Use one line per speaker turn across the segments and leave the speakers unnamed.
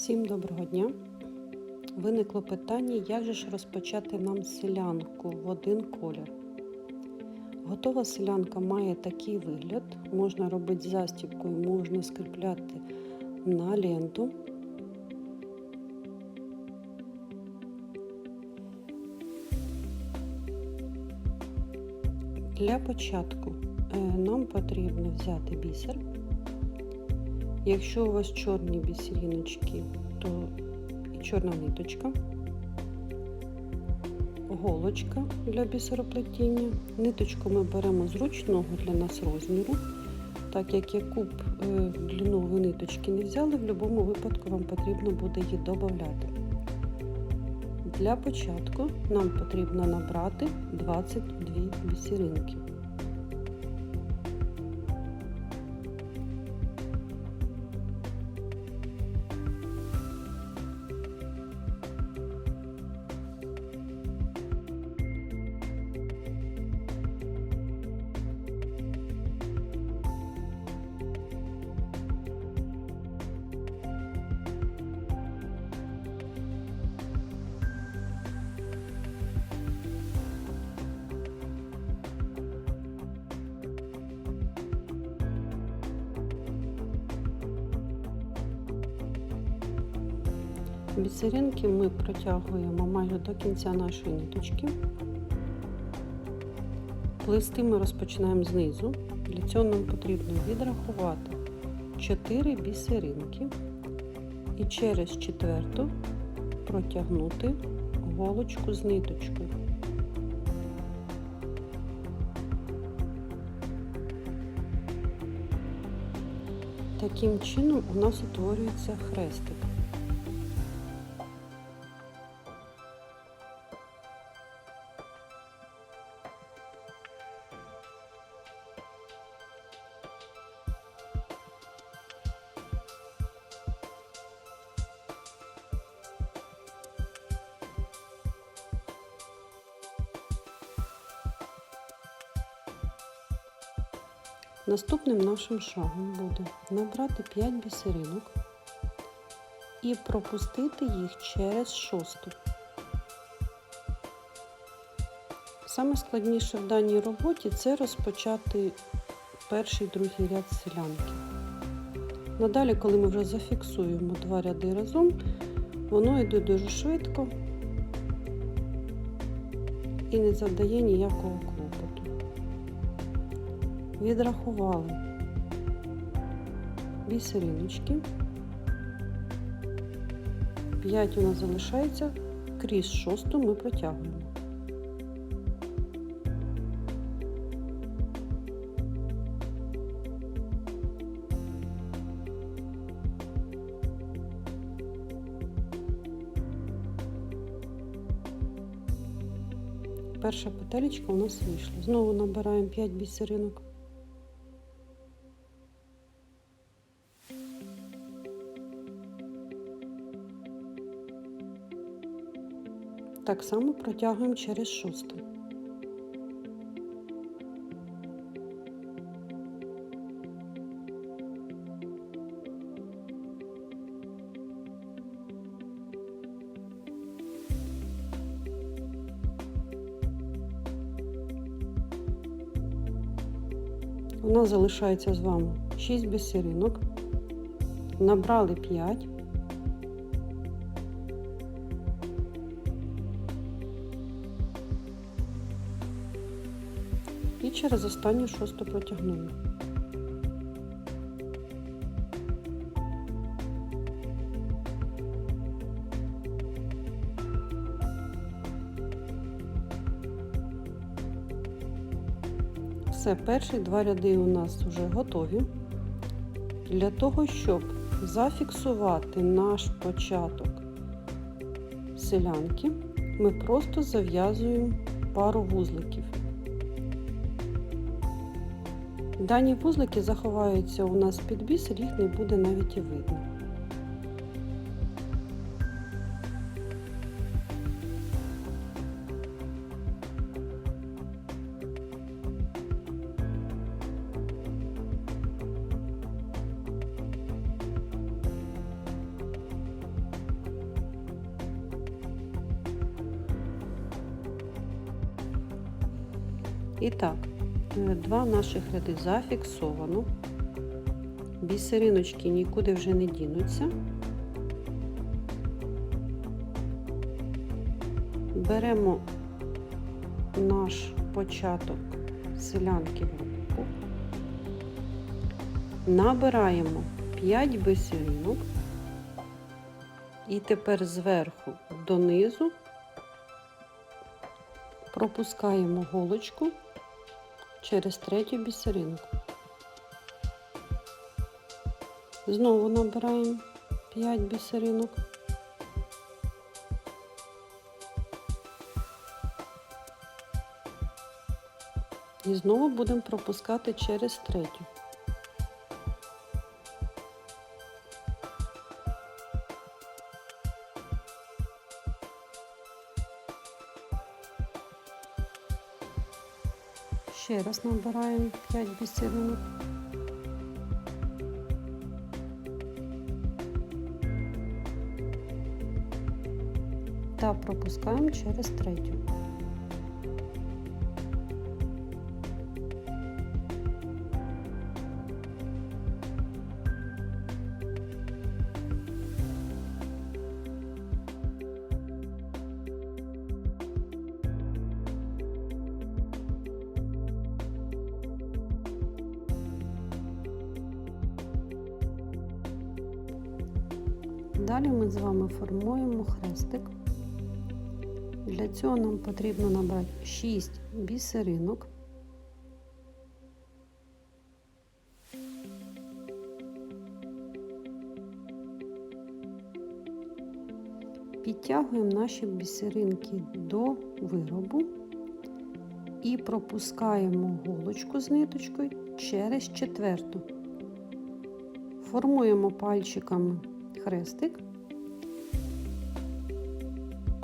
Всім доброго дня! Виникло питання, як же ж розпочати нам селянку в один колір. Готова селянка має такий вигляд. Можна робити застібкою, можна скріпляти на ленту. Для початку е, нам потрібно взяти бісер. Якщо у вас чорні бісеріночки, то чорна ниточка, голочка для бісероплетіння. Ниточку ми беремо зручного для нас розміру. Так як я куб е, длинової ниточки не взяли, в будь-якому випадку вам потрібно буде її додати. Для початку нам потрібно набрати 22 бісеринки. Бісеринки ми протягуємо майже до кінця нашої ниточки. Плести ми розпочинаємо знизу. Для цього нам потрібно відрахувати 4 бісеринки і через четверту протягнути голочку з ниточкою. Таким чином у нас утворюється хрестик. Наступним нашим шагом буде набрати 5 бісеринок і пропустити їх через шосту. Саме складніше в даній роботі це розпочати перший другий ряд селянки. Надалі, коли ми вже зафіксуємо два ряди разом, воно йде дуже швидко і не завдає ніякого відрахували бісериночки. 5 у нас залишається, крізь шосту ми протягуємо. Перша петелечка у нас вийшла. Знову набираємо 5 бісеринок. Так само протягуємо через шосту. У нас залишається з вами 6 бісеринок, набрали 5. І через останню шосту протягнули. Все, перші два ряди у нас вже готові. Для того, щоб зафіксувати наш початок селянки, ми просто зав'язуємо пару вузликів. Дані вузлики заховаються у нас під бісер, їх не буде навіть і видно. І так, два наших ряди зафіксовано. Бісериночки нікуди вже не дінуться. Беремо наш початок селянки групу, набираємо 5 бисеринок і тепер зверху донизу пропускаємо голочку через третю бісеринку. Знову набираємо 5 бісеринок. І знову будемо пропускати через третю. Ще раз набираємо 5 бісеринок. Та пропускаємо через третю. Далі ми з вами формуємо хрестик. Для цього нам потрібно набрати 6 бісеринок. Підтягуємо наші бісеринки до виробу і пропускаємо голочку з ниточкою через четверту. Формуємо пальчиками хрестик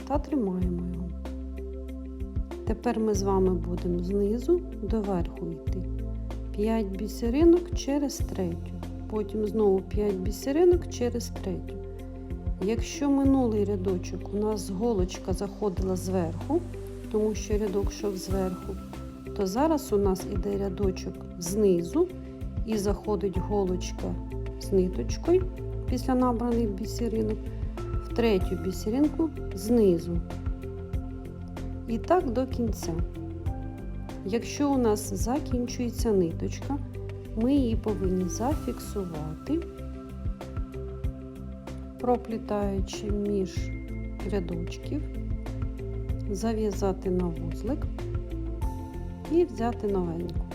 та тримаємо його. Тепер ми з вами будемо знизу до верху йти. 5 бісеринок через третю. Потім знову 5 бісеринок через третю. Якщо минулий рядочок у нас голочка заходила зверху, тому що рядок йшов зверху, то зараз у нас іде рядочок знизу і заходить голочка з ниточкою після набраних бісеринок в третю бісеринку знизу. І так до кінця. Якщо у нас закінчується ниточка, ми її повинні зафіксувати, проплітаючи між рядочків, зав'язати на вузлик і взяти новеньку.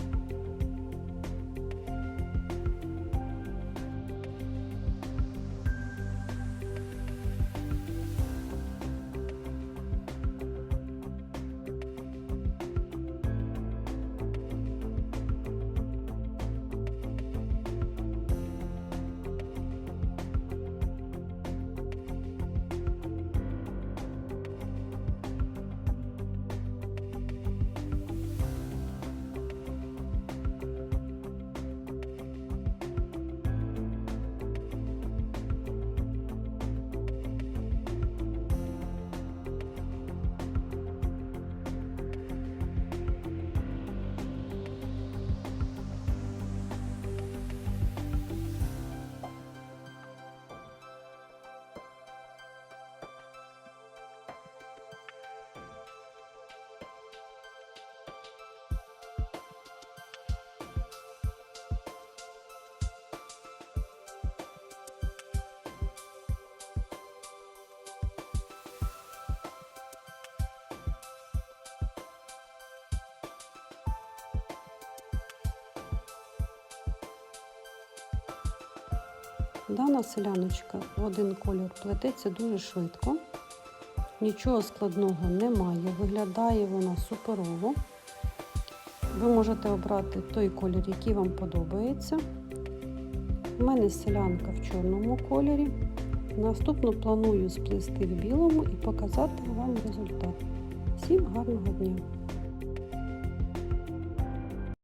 Дана селяночка в один колір плететься дуже швидко. Нічого складного немає, виглядає вона суперово. Ви можете обрати той колір, який вам подобається. У мене селянка в чорному кольорі. Наступно планую сплести в білому і показати вам результат. Всім гарного дня!